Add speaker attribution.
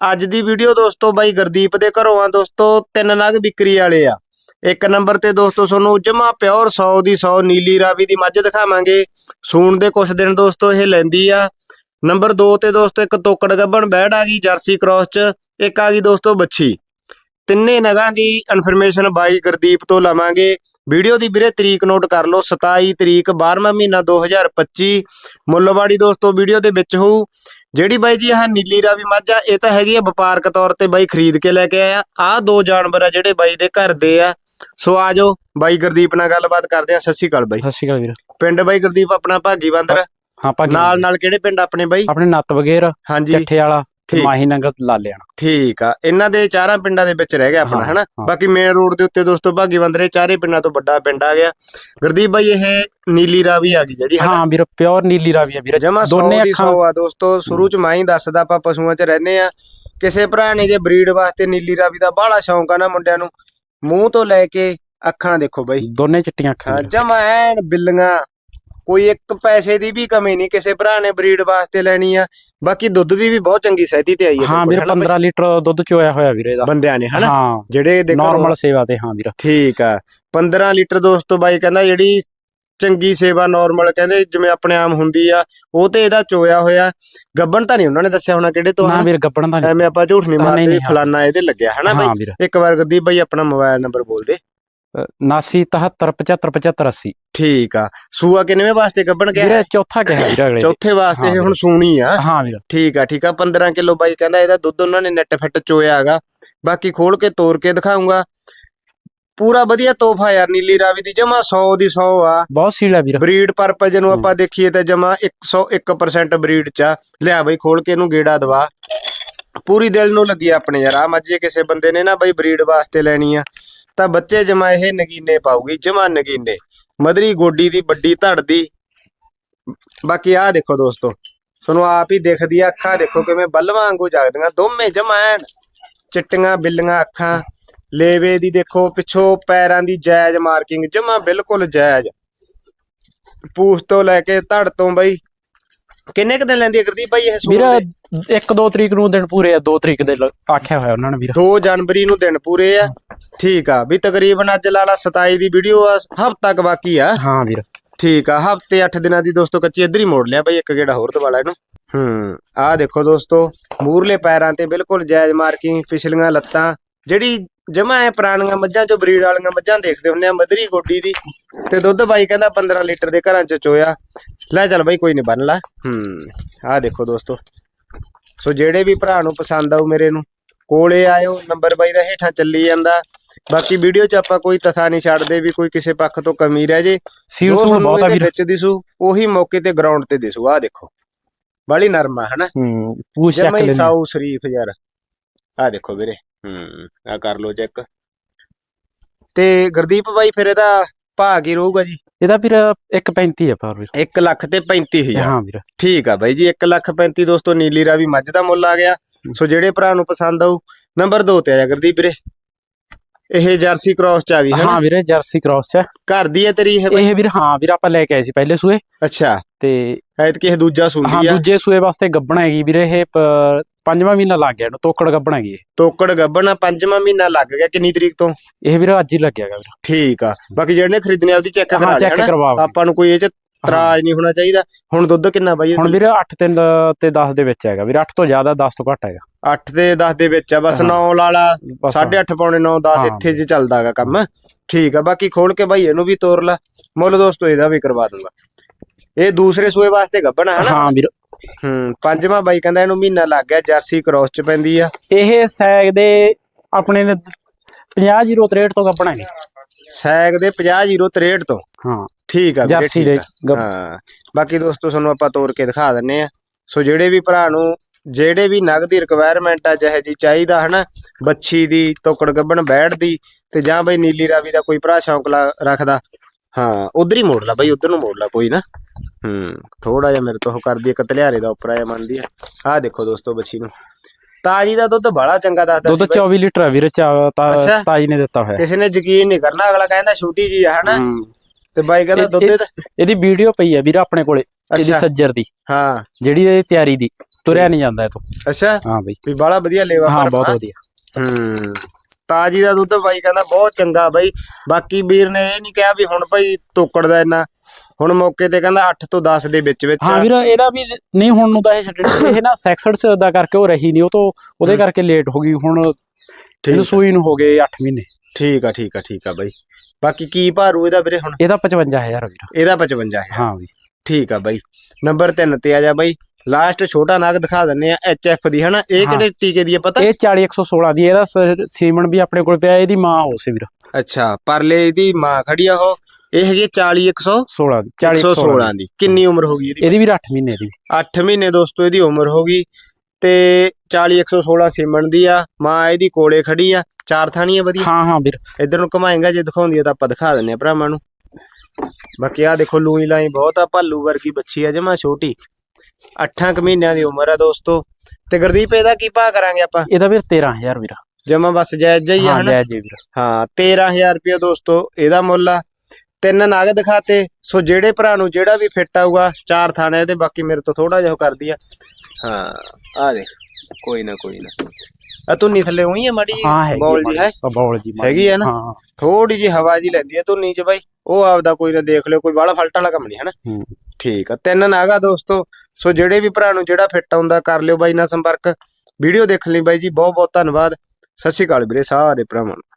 Speaker 1: ਅੱਜ ਦੀ ਵੀਡੀਓ ਦੋਸਤੋ ਬਾਈ ਗੁਰਦੀਪ ਦੇ ਘਰੋਂ ਆ ਦੋਸਤੋ, ਤਿੰਨ ਨਗ ਵਿਕਰੀ ਵਾਲੇ ਆ। ਇੱਕ ਨੰਬਰ ਤੇ ਦੋਸਤੋ ਤੁਹਾਨੂੰ ਜਮਾ ਪਿਓਰ 100 ਦੀ 100 ਨੀਲੀ ਰਾਵੀ ਦੀ ਮੱਝ ਦਿਖਾਵਾਂਗੇ। ਸੂਣ ਦੇ ਕੁਛ ਦਿਨ ਦੋਸਤੋ ਇਹ ਲੈਂਦੀ ਆ। ਨੰਬਰ 2 ਤੇ ਦੋਸਤੋ ਇੱਕ ਤੋਕੜ ਗੱਬਣ ਬੈੜ ਆ ਗਈ ਜਰਸੀ ਕ੍ਰਾਸ ਚ, ਇੱਕ ਆ ਗਈ ਦੋਸਤੋ ਬੱਚੀ ਤਿੰਨੇ ਨਗਾਂ ਦੀ ਇਨਫੋਰਮੇਸ਼ਨ ਬਾਈ ਗੁਰਦੀਪ ਤੋਂ ਲਵਾਂਗੇ। ਵੀਡੀਓ ਦੀ ਵੀਰੇ ਤਰੀਕ ਨੋਟ ਕਰ ਲਓ 27 ਤਰੀਕ 12ਵਾਂ ਮਹੀਨਾ 2025 ਮੁੱਲਵਾੜੀ ਦੋਸਤੋ ਵੀਡੀਓ ਦੇ ਵਿੱਚ ਹੋਊ। ਜਿਹੜੀ ਬਾਈ ਜੀ ਆਹ ਨੀਲੀ ਰਾਵੀ ਮੱਝ ਆ ਇਹ ਤਾਂ ਹੈਗੀ ਆ ਵਪਾਰਕ ਤੌਰ ਤੇ ਬਾਈ ਖਰੀਦ ਕੇ ਲੈ ਕੇ ਆਇਆ ਆਹ ਦੋ ਜਾਨਵਰ ਆ ਜਿਹੜੇ ਬਾਈ ਦੇ ਘਰ ਦੇ ਆ। ਸੋ ਆਜੋ ਬਾਈ ਗੁਰਦੀਪ ਨਾਲ ਗੱਲਬਾਤ ਕਰਦੇ ਆ। ਸਤਿ ਸ਼੍ਰੀ ਅਕਾਲ ਬਾਈ।
Speaker 2: ਸਤਿ ਸ਼੍ਰੀ ਅਕਾਲ ਵੀਰ।
Speaker 1: ਪਿੰਡ ਬਾਈ ਗੁਰਦੀਪ ਆਪਣਾ ਭਾਗੀ ਬੰਦਰ
Speaker 2: ਹਾਂ ਭਾਗੀ
Speaker 1: ਨਾਲ ਨਾਲ ਕਿਹੜੇ ਪਿੰਡ ਆਪਣੇ ਬਾਈ?
Speaker 2: ਆਪਣੇ ਨੱਤ ਵਗੇਰ
Speaker 1: ਹਾਂਜੀ।
Speaker 2: ਚੱਠੇ ਵਾਲਾ।
Speaker 1: ਠੀਕ।
Speaker 2: ਮਾਹੀ ਨੰਗਲ ਲਾਲਿਆਣਾ
Speaker 1: ਠੀਕ ਆ ਇਹਨਾਂ ਦੇ ਚਾਰਾਂ ਪਿੰਡਾਂ ਦੇ ਵਿੱਚ ਰਹਿ ਗਿਆ ਆਪਣਾ
Speaker 2: ਹਾਂ,
Speaker 1: ਹਨਾ?
Speaker 2: ਹਾਂ।
Speaker 1: ਬਾਕੀ ਮੇਨ ਰੋਡ ਦੇ ਉੱਤੇ ਦੋਸਤੋ ਭਾਗੀ ਬੰਦਰ ਇਹ ਚਾਰੇ ਪਿੰਡਾਂ ਤੋਂ ਵੱਡਾ ਪਿੰਡ ਆ ਗਿਆ। ਗੁਰਦੀਪ ਬਾਈ ਇਹ ਨੀਲੀ ਰਾਵੀ ਆ ਗਈ ਜਿਹੜੀ ਹਨਾ?
Speaker 2: ਹਾਂ ਵੀਰ ਪਿਓਰ ਨੀਲੀ ਰਾਵੀ ਆ ਵੀਰ।
Speaker 1: ਜਮਾ 100
Speaker 2: ਦੋਨੇ
Speaker 1: ਦੀ 100
Speaker 2: ਅੱਖਾਂ
Speaker 1: ਆ ਦੋਸਤੋ ਸ਼ੁਰੂ ਚ ਮੈਂ ਹੀ ਦੱਸਦਾ ਆਪਾਂ ਪਸ਼ੂਆਂ ਚ ਰਹਿੰਦੇ ਆ। ਕਿਸੇ ਭਰਾ ਨੇ ਜੇ ਬਰੀਡ ਵਾਸਤੇ ਨੀਲੀ ਰਾਵੀ ਦਾ ਬਾਹਲਾ ਸ਼ੌਂਕ ਆ ਨਾ ਮੁੰਡਿਆਂ ਨੂੰ ਮੂੰਹ ਤੋਂ ਲੈ ਕੇ ਅੱਖਾਂ ਦੇਖੋ ਬਾਈ।
Speaker 2: ਦੋਨੇ ਚਿੱਟੀਆਂ ਅੱਖਾਂ ਵੀਰ।
Speaker 1: ਜਮਾ ਐਨ ਬਿੱਲੀਆਂ ਕੋਈ ਇੱਕ ਪੈਸੇ ਦੀ ਵੀ ਕਮੀ ਨਹੀਂ ਕਿਸੇ ਭਰਾ ਨੇ ਬਰੀਡ ਵਾਸਤੇ ਲੈਣੀ ਆ ਬਾਕੀ ਦੁੱਧ ਦੀ ਵੀ ਬਹੁਤ ਚੰਗੀ ਸਹਿਤੀ ਤੇ ਆਈ ਹੈ
Speaker 2: ਹਾਂ ਵੀਰ 15 ਲੀਟਰ ਦੁੱਧ ਚੋਇਆ ਹੋਇਆ ਵੀਰ ਇਹਦਾ।
Speaker 1: ਬੰਦਿਆਂ ਨੇ ਹਨਾ ਜਿਹੜੇ ਦੇ ਘਰੋਂ
Speaker 2: ਨਾਰਮਲ ਸੇਵਾ ਤੇ ਹਾਂ ਵੀਰ।
Speaker 1: ਠੀਕ ਆ 15 ਲੀਟਰ ਦੋਸਤੋ ਬਾਈ ਕਹਿੰਦਾ ਜਿਹੜੀ ਚੰਗੀ ਸੇਵਾ ਨਾਰਮਲ ਕਹਿੰਦੇ ਜਿਵੇਂ ਆਪਣੇ ਆਮ ਹੁੰਦੀ ਆ ਉਹ ਤੇ ਇਹਦਾ ਚੋਇਆ ਹੋਇਆ। ਗੱਬਣ ਤਾਂ ਨਹੀਂ ਉਹਨਾਂ ਨੇ ਦੱਸਿਆ ਹੋਣਾ ਕਿਹੜੇ ਤੋਂ
Speaker 2: ਨਾ? ਵੀਰ ਗੱਬਣ ਨੀ।
Speaker 1: ਐਵੇਂ ਆਪਾਂ ਝੂਠ ਨਹੀਂ ਮਾਰਦੇ। ਫਲਾਨਾ ਇਹਦੇ ਲੱਗਿਆ ਹਨਾ ਬਾਈ? ਇੱਕ ਵਾਰ ਗੁਰਦੀਪ ਬਾਈ ਆਪਣਾ ਮੋਬਾਈਲ ਨੰਬਰ ਬੋਲ ਦੇ।
Speaker 2: 79 73 75 75 80
Speaker 1: ਠੀਕ ਆ। ਸੂਆ ਕਿੰਨਵੇਂ ਵਾਸਤੇ ਗੱਬਣ ਗਿਆ?
Speaker 2: ਵੀਰ ਚੌਥਾ ਕਿਹਾ ਵੀਰ ਅਗਲੇ।
Speaker 1: ਚੌਥੇ ਵਾਸਤੇ ਇਹ ਹੁਣ। ਸੂਣੀ ਆ।
Speaker 2: ਹਾਂ ਵੀਰ।
Speaker 1: ਠੀਕ ਆ ਠੀਕ ਆ। 15 ਕਿਲੋ ਬਾਈ ਕਹਿੰਦਾ ਇਹਦਾ ਦੁੱਧ ਉਹਨਾਂ ਨੇ ਨੈਟ ਫਿੱਟ ਚੋਇਆ ਹੈਗਾ। ਬਾਕੀ ਖੋਲ ਕੇ ਤੋੜ ਕੇ ਦਿਖਾਉਂਗਾ। ਪੂਰਾ ਵਧੀਆ ਤੋਹਫਾ ਯਾਰ ਨੀਲੀ ਰਾਵੀ ਦੀ। ਜਮਾ 100 ਦੀ 100 ਆ।
Speaker 2: ਬਹੁਤ ਸੀਲਾ ਵੀਰ।
Speaker 1: ਬਰੀਡ ਪਰਪਸ ਨੂੰ ਆਪਾਂ ਦੇਖੀਏ ਤਾਂ ਜਮਾ 101% ਬਰੀਡ ਚ। ਲਿਆ ਬਈ ਖੋਲ ਕੇ ਇਹਨੂੰ ਗੇੜਾ ਦਵਾ। ਪੂਰੀ ਦਿਲ ਨੂੰ ਲੱਗੀ ਆਪਣੇ ਯਾਰ। ਆ ਮੱਝੇ ਕਿਸੇ ਬੰਦੇ ਨੇ ਨਾ ਬਈ ਬਰੀਡ ਵਾਸਤੇ ਲੈਣੀ ਆ। ਤਾਂ ਬੱਚੇ ਜਮਾ ਇਹ ਨਗੀਨੇ ਪਾਉਗੀ ਜਮਾ ਨਗੀਨੇ। ਮਦਰੀ ਗੋਡੀ ਦੀ ਵੱਡੀ ਧੜ ਦੀ। ਬਾਕੀ ਆ ਦੇਖੋ ਦੋਸਤੋ ਤੁਹਾਨੂੰ ਆਪ ਹੀ ਦਿਖਦੀ ਆ ਅੱਖਾਂ ਦੇਖੋ ਕਿਵੇਂ ਬੱਲਵਾਂ ਵਾਂਗੂ ਜਾਗਦੀਆਂ ਦੋਵੇਂ ਜਮਾ ਐਨ। ਚਿੱਟੀਆਂ ਬਿੱਲੀਆਂ ਅੱਖਾਂ। ਲੇਵੇ ਦੀ ਦੇਖੋ ਪਿੱਛੋਂ ਪੈਰਾਂ ਦੀ ਜਾਇਜ਼ ਮਾਰਕਿੰਗ ਜਮਾ ਬਿਲਕੁਲ ਜਾਇਜ਼। ਪੂਛ ਤੋਂ ਲੈ ਕੇ ਧੜ ਤੋਂ ਬਈ ਕਿੰਨੇ ਕੁ ਦਿਨ ਲੈਂਦੀ ਹੈ ਗੁਰਦੀਪ ਭਾਈ ਇਹ
Speaker 2: ਵੀਰ
Speaker 1: ਦੇ?
Speaker 2: 1 2 ਤਰੀਕ ਨੂੰ ਦਿਨ ਪੂਰੇ ਆ 2 ਤਰੀਕ ਦੇ ਲ- ਆਖਿਆ ਹੋਇਆ ਉਹਨਾਂ ਨੇ ਵੀਰ।
Speaker 1: 2 ਜਨਵਰੀ ਨੂੰ ਦਿਨ ਪੂਰੇ ਆ। ਠੀਕ ਆ ਵੀ ਤਕਰੀਬਨ ਅੱਜ ਲਾਲਾ 27 ਦੀ ਵੀਡੀਓ ਆ ਹਫਤਾ ਕ ਬਾਕੀ ਆ।
Speaker 2: ਹਾਂ ਵੀਰ।
Speaker 1: ਠੀਕ ਆ ਹਫ਼ਤੇ 8 ਦਿਨਾਂ ਦੀ ਦੋਸਤੋ ਕੱਚੀ ਇੱਧਰ ਹੀ ਮੋੜ ਲਿਆ ਬਈ ਇੱਕ ਗੇੜਾ ਹੋਰ ਦਵਾਲਾ ਇਹਨੂੰ। ਹੂੰ। ਆਹ ਦੇਖੋ ਦੋਸਤੋ ਮੂਰਲੇ ਪੈਰਾਂ ਤੇ ਬਿਲਕੁਲ ਜਾਇਜ਼ ਮਾਰਕਿੰਗ ਪਿਛਲੀਆਂ ਲੱਤਾਂ ਜਿਹੜੀ ਜਮਾ ਐ ਪੁਰਾਣੀਆਂ ਮੱਝਾਂ ਚੋਂ ਬਰੀਡ ਵਾਲੀਆਂ ਮੱਝਾਂ ਦੇਖਦੇ ਹੁੰਨੇ ਆ ਮਧਰੀ ਗੋਡੀ ਦੀ। ਤੇ ਦੁੱਧ ਬਾਈ ਕਹਿੰਦਾ 15 ਲੀਟਰ ਦੇ ਘਰਾਂ ਚ ਚੋਇਆ। ਲੈ ਚੱਲ ਬਾਈ ਕੋਈ ਨਹੀਂ ਬੰਨ ਲਾ। ਹੂੰ ਆਹ ਦੇਖੋ ਦੋਸਤੋ। ਸੋ ਜਿਹੜੇ ਵੀ ਭਰਾ ਨੂੰ ਪਸੰਦ ਆਊ ਮੇਰੇ ਨੂੰ ਕੋਲੇ ਆਇਓ ਨੰਬਰ ਬਾਈ ਦਾ ਹੇਠਾਂ ਚੱਲੀ ਜਾਂਦਾ। ਬਾਕੀ ਵੀਡੀਓ 'ਚ ਆਪਾਂ ਕੋਈ ਤਥਾ ਨਹੀਂ ਛੱਡਦੇ ਵੀ ਕੋਈ ਕਿਸੇ ਪੱਖ ਤੋਂ ਕਮੀ ਰਹਿ ਜੇ।
Speaker 2: ਸੀਲ ਸੂਲ ਬਹੁਤ ਆ ਵੀਰ।
Speaker 1: ਵਿੱਚ ਦਿਸੂ ਉਹੀ ਮੌਕੇ ਤੇ ਗਰਾਊਂਡ ਤੇ ਦਿਸੂ। ਆਹ ਦੇਖੋ ਬੜੀ ਨਰਮ ਆ ਹਨਾ?
Speaker 2: ਹੂੰ ਪੂਛ ਚੱਕ
Speaker 1: ਹੀ
Speaker 2: ਲੈਣੀ
Speaker 1: ਸਾਊ ਸ਼ਰੀਫ ਯਾਰ। ਆਹ ਦੇਖੋ ਵੀਰੇ ਹੂੰ ਆ ਕਰ ਲੋ ਚੈੱਕ ਤੇ ਗੁਰਦੀਪ ਬਾਈ ਫਿਰ ਇਹਦਾ ਭਾਅ ਕੀ ਰਹੂਗਾ ਜੀ?
Speaker 2: ਇਹਦਾ ਵੀਰ 1.35 ਹੈ ਪਰ ਵੀਰ।
Speaker 1: 1 ਲੱਖ ਤੇ 35000
Speaker 2: ਹਾਂ ਵੀਰ।
Speaker 1: ਠੀਕ ਆ ਬਾਈ ਜੀ 1 ਲੱਖ 35 ਦੋਸਤੋ ਨੀਲੀ ਰਾਵੀ ਮੱਝ ਦਾ ਮੁੱਲ ਆ ਗਿਆ। ਸੋ ਜਿਹੜੇ ਭਰਾ ਨੂੰ ਪਸੰਦ ਆਊ ਨੰਬਰ 2 ਤੇ ਆ ਜਾ ਗੁਰਦੀਪ ਵੀਰੇ। ਇਹ ਜਰਸੀ ਕ੍ਰਾਸ ਚ ਆ ਗਈ ਹੈ
Speaker 2: ਹਾਂ ਵੀਰੇ ਜਰਸੀ ਕ੍ਰਾਸ ਚ ਹੈ।
Speaker 1: ਘਰ ਦੀ ਹੈ ਤੇਰੀ ਇਹ ਬਾਈ?
Speaker 2: ਇਹ ਵੀਰ ਹਾਂ ਵੀਰ ਆਪਾਂ ਲੈ ਕੇ ਆਏ ਸੀ ਪਹਿਲੇ ਸੂਏ।
Speaker 1: ਅੱਛਾ।
Speaker 2: ਤੇ
Speaker 1: ਐਤ ਕਿ ਇਹ ਦੂਜਾ
Speaker 2: ਹਾਂ
Speaker 1: ਸੁੰਦੀ ਆ।
Speaker 2: ਦੂਜੇ ਸੂਏ ਵਾਸਤੇ ਗੱਬਣ ਹੈਗੀ ਵੀਰੇ ਇਹ ਪੰਜਵਾਂ ਮਹੀਨਾ ਲੱਗ ਗਿਆ ਇਹਨੂੰ ਤੋਕੜ ਗੱਬਣ ਹੈਗੀ।
Speaker 1: ਤੋਕੜ ਗੱਬਣਾ ਪੰਜਵਾਂ ਮਹੀਨਾ ਲੱਗ ਗਿਆ ਕਿੰਨੀ ਤਰੀਕ ਤੋਂ?
Speaker 2: ਇਹ ਵੀਰ ਅੱਜ ਹੀ ਲੱਗਿਆਗਾ ਵੀਰ।
Speaker 1: ਠੀਕ ਆ। ਬਾਕੀ ਜਿਹੜੇ ਨੇ ਖਰੀਦਣੇ ਆਪਦੀ ਚੈੱਕ ਕਰਾ
Speaker 2: ਹਾਂ ਕਰਵਾ
Speaker 1: ਆਪਾਂ ਨੂੰ ਕੋਈ ਇਹ ਚ ਤਰਾਜ ਨਹੀਂ ਹੋਣਾ ਚਾਹੀਦਾ। ਹੁਣ ਦੁੱਧ ਕਿੰਨਾ ਬਾਈ
Speaker 2: ਹੁਣ ਵੀਰੇ 8 3 ਤੇ 10 ਦੇ ਵਿੱਚ ਹੈਗਾ। ਵੀਰ 8 ਤੋਂ ਜ਼ਿਆਦਾ 10 ਤੋਂ ਘੱਟ ਹੈਗਾ।
Speaker 1: 8 ਤੇ 10 ਦੇ ਵਿੱਚ ਆ ਬਸ
Speaker 2: ਹਾਂ।
Speaker 1: 9 ਲਾਲਾ
Speaker 2: ਬਸ
Speaker 1: 8.5 ਪੌਣੇ 9 10
Speaker 2: ਹਾਂ।
Speaker 1: ਇੱਥੇ ਜੀ ਚੱਲਦਾਗਾ ਕੰਮ। ਠੀਕ ਆ ਬਾਕੀ ਖੋਲ ਕੇ ਬਾਈ ਇਹਨੂੰ ਵੀ ਤੋਰ ਲਾ। ਮੁੱਲ ਦੋਸਤੋ ਇਹਦਾ ਵੀ ਕਰਵਾ ਦੂੰਗਾ। ਇਹ ਦੂਸਰੇ ਸੂਏ ਵਾਸਤੇ ਗੱਬਣਾ ਹਨਾ?
Speaker 2: ਹਾਂ ਵੀਰ।
Speaker 1: ਹੂੰ ਪੰਜਵਾਂ ਬਾਈ ਕਹਿੰਦਾ ਇਹਨੂੰ ਮਹੀਨਾ ਲੱਗ ਗਿਆ ਜਰਸੀ ਕ੍ਰਾਸ ਚ ਪੈਂਦੀ ਆ।
Speaker 2: ਇਹ ਸੈਗ ਦੇ ਆਪਣੇ ਨੇ 50 63 ਤੋਂ ਗੱਬਣ ਹੈਗੇ
Speaker 1: ਸੈਗ ਦੇ 50 ਤੋਂ।
Speaker 2: ਹਾਂ।
Speaker 1: ਠੀਕ ਆ ਵੀਰੇ
Speaker 2: ਜਰਸੀ
Speaker 1: ਠੀਕ ਆ। ਹਾਂ। ਬਾਕੀ ਦੋਸਤੋ ਤੁਹਾਨੂੰ ਆਪਾਂ ਤੋਰ ਕੇ ਦਿਖਾ ਦਿੰਨੇ ਆ। ਸੋ ਜਿਹੜੇ ਵੀ ਭਰਾ ਨੂੰ ਜਿਹੜੇ ਵੀ ਨਗ ਦੀ ਰਿਕੁਆਇਰਮੈਂਟ ਆ ਜਿਹੇ ਜੀ ਚਾਹੀਦਾ ਹਨਾ ਬੱਚੀ ਦੀ ਤੋਕੜ ਗੱਬਣ ਬੈੜ ਦੀ ਤੇ ਜਾਂ ਬਈ ਨੀਲੀ ਰਾਵੀ ਦਾ ਕੋਈ ਭਰਾ ਸ਼ੌਂਕ ਲਾ- ਰੱਖਦਾ ਹਾਂ ਉਧਰ ਹੀ ਮੋੜ ਲਾ ਬਈ ਉਧਰ ਨੂੰ ਮੋੜ ਲਾ ਕੋਈ ਨਾ। ਹੂੰ ਥੋੜਾ ਜਿਹਾ ਮੇਰੇ ਤੋਂ ਉਹ ਕਰਦੀ ਇੱਕ ਤਲਿਆਰੇ ਦਾ ਉੱਪਰ ਆਇਆ ਮੰਨਦੀ ਆ। ਆਹ ਦੇਖੋ ਦੋਸਤੋ ਬੱਚੀ ਨੂੰ। ਤਾਜੀ ਦਾ ਦੁੱਧ ਬੜਾ ਚੰਗਾ ਦੱਸਦਾ
Speaker 2: ਦੁੱਧ
Speaker 1: ਸੀ ਬਈ।
Speaker 2: 24 ਲੀਟਰ ਹੈ ਵੀਰ ਚਾ- ਤਾ-
Speaker 1: ਅੱਛਾ।
Speaker 2: ਤਾਈ ਨੇ ਦਿੱਤਾ ਹੋਇਆ।
Speaker 1: ਕਿਸੇ ਨੇ ਯਕੀਨ ਨਹੀਂ ਕਰਨਾ ਅਗਲਾ ਕਹਿੰਦਾ ਛੋਟੀ ਜੀ ਆ ਹਨਾ। ਤੇ ਬਾਈ ਕਹਿੰਦਾ ਦੁੱਧ
Speaker 2: ਇਹ-
Speaker 1: ਇਹਦਾ
Speaker 2: ਇਹਦੀ ਵੀਡੀਓ ਪਈ ਹੈ ਵੀਰ ਆਪਣੇ ਕੋਲੇ ਇਹਦੀ
Speaker 1: ਅੱਛਾ।
Speaker 2: ਸੱਜਰ ਦੀ।
Speaker 1: ਹਾਂ।
Speaker 2: ਜਿਹੜੀ ਇਹ ਤਿਆਰੀ ਦੀ ਤੁਰਿਆ ਨਹੀਂ ਜਾਂਦਾ ਇਹ ਤੋਂ
Speaker 1: ਅੱਛਾ।
Speaker 2: ਹਾਂ ਬਈ।
Speaker 1: ਵੀ ਬਾਲਾ ਵਧੀਆ ਲੇਵਾ
Speaker 2: ਹਾਂ। ਬਹੁਤ ਵਧੀਆ।
Speaker 1: ਹੂੰ। ਤਾਜੀ ਦਾ ਦੁੱਧ ਬਾਈ ਕਹਿੰਦਾ ਬਹੁਤ ਚੰਗਾ ਬਾਈ। ਬਾਕੀ ਵੀਰ ਨੇ ਇਹ ਨਹੀਂ ਕਿਹਾ ਵੀ ਹੁਣ ਭਾਈ ਤੋਕੜ ਦਾ ਇੰਨਾ। ਹੁਣ ਮੌਕੇ ਤੇ ਕਹਿੰਦਾ 8 ਤੋਂ 10 ਦੇ ਵਿੱਚ ਵਿੱਚ
Speaker 2: ਹਾਂ ਵੀਰ ਇਹਦਾ ਵੀ ਨਹੀਂ ਹੁਣ ਨੂੰ ਤਾਂ ਇਹ ਛੱਡਣੀ ਇਹ ਨਾ ਸੈਕਸਡਸ ਦਾ ਕਰਕੇ ਉਹ ਰਹੀ ਨਹੀਂ। ਉਹ ਤੋਂ ਉਹਦੇ। ਕਰਕੇ ਲੇਟ ਹੋ ਗਈ। ਹੁਣ
Speaker 1: ਠੀਕ
Speaker 2: ਸੂਈ ਨੂੰ ਹੋ ਗਏ 8 ਮਹੀਨੇ।
Speaker 1: ਠੀਕ ਆ ਠੀਕ ਆ ਠੀਕ ਆ ਬਾਈ। ਬਾਕੀ ਕੀ ਭਾਰੂ ਇਹਦਾ ਵੀਰੇ ਹੁਣ?
Speaker 2: ਇਹਦਾ 55000 ਵੀਰ।
Speaker 1: ਇਹਦਾ 55 ਹੈ
Speaker 2: ਹਾਂ ਵੀ
Speaker 1: ਠੀਕ ਆ ਬਾਈ। ਨੰਬਰ 3 ਤੇ ਆ ਜਾ ਬਾਈ। ਲਾਸਟ ਛੋਟਾ ਨਾਗ ਦਿਖਾ ਦਿੰਨੇ ਆ ਐਫ ਦੀ ਹਨਾ? ਇਹ
Speaker 2: ਹਾਂ।
Speaker 1: ਕਿਹੜੇ ਟੀਕੇ ਦੀ ਆ ਪਤਾ?
Speaker 2: ਇਹ 40116 ਦੀ ਇਹਦਾ ਸ- ਸੀਮਨ ਵੀ ਆਪਣੇ ਕੋਲ ਪਿਆ ਇਹਦੀ ਮਾਂ ਹੋ ਸੀ ਵੀਰ।
Speaker 1: ਅੱਛਾ ਪਰਲੇ ਦੀ ਮਾਂ ਖੜੀ ਆ ਉਹ ਇਹ ਹੈਗੀ 40 100
Speaker 2: 16 ਦੀ 40
Speaker 1: 116 ਦੀ। ਕਿੰਨੀ ਉਮਰ ਹੋ ਗਈ ਇਹਦੀ?
Speaker 2: ਇਹਦੀ ਵੀ 8 ਮਹੀਨੇ ਦੀ।
Speaker 1: 8 ਮਹੀਨੇ ਦੋਸਤੋ ਇਹਦੀ ਉਮਰ ਹੋ ਗਈ ਤੇ 40 116 ਸੀਮਣ ਦੀ ਆ ਮਾਂ ਇਹਦੀ ਕੋਲੇ ਖੜੀ ਆ ਚਾਰ ਥਾਣੀਆਂ ਵਧੀਆ।
Speaker 2: ਹਾਂ ਹਾਂ ਵੀਰ।
Speaker 1: ਇਧਰ ਨੂੰ ਘਮਾਏਗਾ ਜੇ ਦਿਖਾਉਂਦੀ ਆ ਤਾਂ ਆਪਾਂ ਦਿਖਾ ਦਿੰਨੇ ਆ ਭਰਾਵਾਂ ਨੂੰ। ਬਾਕੀ ਆ ਦੇਖੋ ਲੂਈ ਲਾਈ ਬਹੁਤ ਆ ਭਾਲੂ ਵਰਗੀ ਬੱਚੀ ਆ ਜਮਾ ਛੋਟੀ। 8 ਕੁ ਮਹੀਨਿਆਂ ਦੀ ਉਮਰ ਆ ਦੋਸਤੋ। ਤੇ ਗੁਰਦੀਪ ਇਹਦਾ ਕੀ ਭਾਅ ਕਰਾਂਗੇ ਆਪਾਂ?
Speaker 2: ਇਹਦਾ ਵੀਰ 13000 ਵੀਰ।
Speaker 1: ਜਮਾ ਬਸ ਜਾਇਜ਼ ਜਾਈ
Speaker 2: ਹਾਂ
Speaker 1: ਹਨਾ?
Speaker 2: ਲੈ ਜੀ ਵੀਰ।
Speaker 1: ਹਾਂ 13000 ਰੁਪਏ ਦੋਸਤੋ ਇਹਦਾ ਮੁੱਲ ਆ। ਤਿੰਨ ਨਾਗ ਦਿਖਾਤੇ ਸੋ ਜਿਹੜੇ ਭਰਾ ਨੂੰ ਜਿਹੜਾ ਵੀ ਫਿੱਟ ਆਊਗਾ ਚਾਰ ਥਾਣੇ ਤੇ ਬਾਕੀ ਮੇਰੇ ਤੋਂ ਥੋੜਾ ਜਿਹਾ ਉਹ ਕਰਦੀ ਆ। ਹਾਂ ਆ ਦੇਖ ਕੋਈ ਨਾ ਕੋਈ ਨਾ। ਆ ਧੁੰਨੀ ਥੱਲੇ ਉਹੀ ਆ ਮਾੜੀ
Speaker 2: ਹਾਂ ਹੈਗੀ
Speaker 1: ਬੌਲ ਜੀ ਹੈ?
Speaker 2: ਬੌਲ ਜੀ ਮਾੜੀ।
Speaker 1: ਹੈਗੀ ਆ ਨਾ?
Speaker 2: ਹਾਂ।
Speaker 1: ਥੋੜੀ ਜੀ ਹਵਾ ਜੀ ਲੈਂਦੀ ਆ ਧੁੰਨੀ ਚ ਬਾਈ। ਉਹ ਆਪਦਾ ਕੋਈ ਨਾ ਦੇਖ ਲਿਓ ਕੋਈ ਬਾਹਲਾ ਫਲਟ ਵਾਲਾ ਕੰਮ ਨਹੀਂ ਹਨਾ?
Speaker 2: ਹੂੰ।
Speaker 1: ਠੀਕ ਆ ਤਿੰਨ ਨਾਗਾ ਦੋਸਤੋ। ਸੋ ਜਿਹੜੇ ਵੀ ਭਰਾ ਨੂੰ ਜਿਹੜਾ ਫਿੱਟ ਆਉਂਦਾ, ਕਰ ਲਿਓ ਬਾਈ ਨਾਲ ਸੰਪਰਕ। ਵੀਡੀਓ ਦੇਖਣ ਲਈ ਬਾਈ ਜੀ ਬਹੁਤ ਬਹੁਤ ਧੰਨਵਾਦ। ਸਤਿ ਸ਼੍ਰੀ ਅਕਾਲ ਵੀਰੇ, ਸਾਰੇ ਭਰਾਵਾਂ ਨੂੰ।